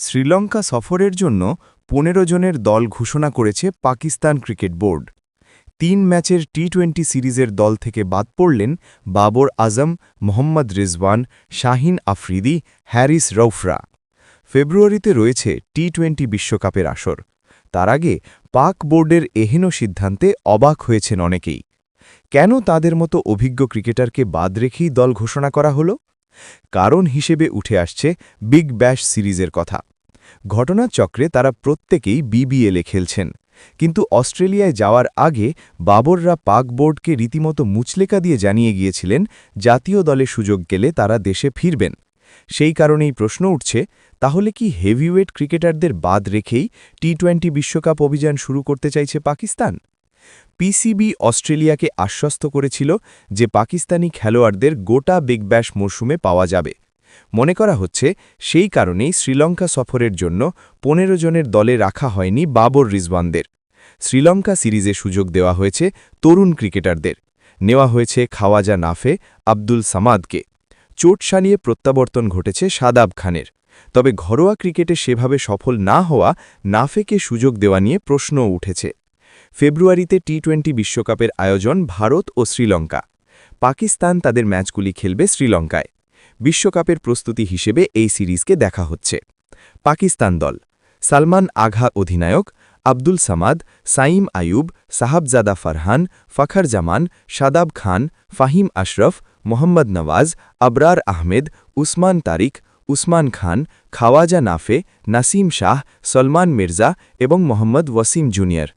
শ্রীলঙ্কা সফরের জন্য পনেরো জনের দল ঘোষণা করেছে পাকিস্তান ক্রিকেট বোর্ড। তিন ম্যাচের টি টোয়েন্টি সিরিজের দল থেকে বাদ পড়লেন বাবর আজম, মোহাম্মদ রিজওয়ান, শাহিন আফ্রিদি, হ্যারিস রৌফরা। ফেব্রুয়ারিতে রয়েছে টি টোয়েন্টি বিশ্বকাপের আসর। তার আগে পাক বোর্ডের এহেন সিদ্ধান্তে অবাক হয়েছেন অনেকেই। কেন তাদের মতো অভিজ্ঞ ক্রিকেটারকে বাদ রেখেই দল ঘোষণা করা হল? কারণ হিসেবে উঠে আসছে বিগ ব্যাশ সিরিজের কথা। ঘটনাচক্রে তারা প্রত্যেকেই বিবিএলে খেলছেন। কিন্তু অস্ট্রেলিয়ায় যাওয়ার আগে বাবররা পাক বোর্ডকে রীতিমতো মুচলেকা দিয়ে জানিয়ে গিয়েছিলেন, জাতীয় দলে সুযোগ গেলে তারা দেশে ফিরবেন। সেই কারণেই প্রশ্ন উঠছে, তাহলে কি হেভিওয়েট ক্রিকেটারদের বাদ রেখেই টি টোয়েন্টি বিশ্বকাপ অভিযান শুরু করতে চাইছে পাকিস্তান? পিসিবি অস্ট্রেলিয়াকে আশ্বস্ত করেছিল যে পাকিস্তানি খেলোয়াড়দের গোটা বিগ ব্যাশ মরশুমে পাওয়া যাবে। মনে করা হচ্ছে সেই কারণেই শ্রীলঙ্কা সফরের জন্য পনেরো জনের দলে রাখা হয়নি বাবর রিজওয়ানদের। শ্রীলঙ্কা সিরিজে সুযোগ দেওয়া হয়েছে তরুণ ক্রিকেটারদের। নেওয়া হয়েছে খাওয়াজা নাফে আব্দুল সামাদকে। চোট সানিয়ে প্রত্যাবর্তন ঘটেছে সাদাব খানের। তবে ঘরোয়া ক্রিকেটে সেভাবে সফল না হওয়া নাফেকে সুযোগ দেওয়া নিয়ে প্রশ্নও উঠেছে। ফেব্রুয়ারিতে টি টোয়েন্টি বিশ্বকাপের আয়োজন ভারত ও শ্রীলঙ্কা। পাকিস্তান তাদের ম্যাচগুলি খেলবে শ্রীলঙ্কায়। বিশ্বকাপের প্রস্তুতি হিসেবে এই সিরিজকে দেখা হচ্ছে। পাকিস্তান দল, সালমান আঘা অধিনায়ক, আব্দুল সামাদ, সাইম আয়ুব সাহাবজাদা ফারহান, ফখর জামান শাদাব খান, ফাহিম আশরফ, মোহাম্মদ নওয়াজ, আবরার আহমেদ, উসমান তারিক, উসমান খান, খাওয়াজা নাফে, নাসিম শাহ, সলমান মির্জা এবং মোহাম্মদ ওয়াসিম জুনিয়র।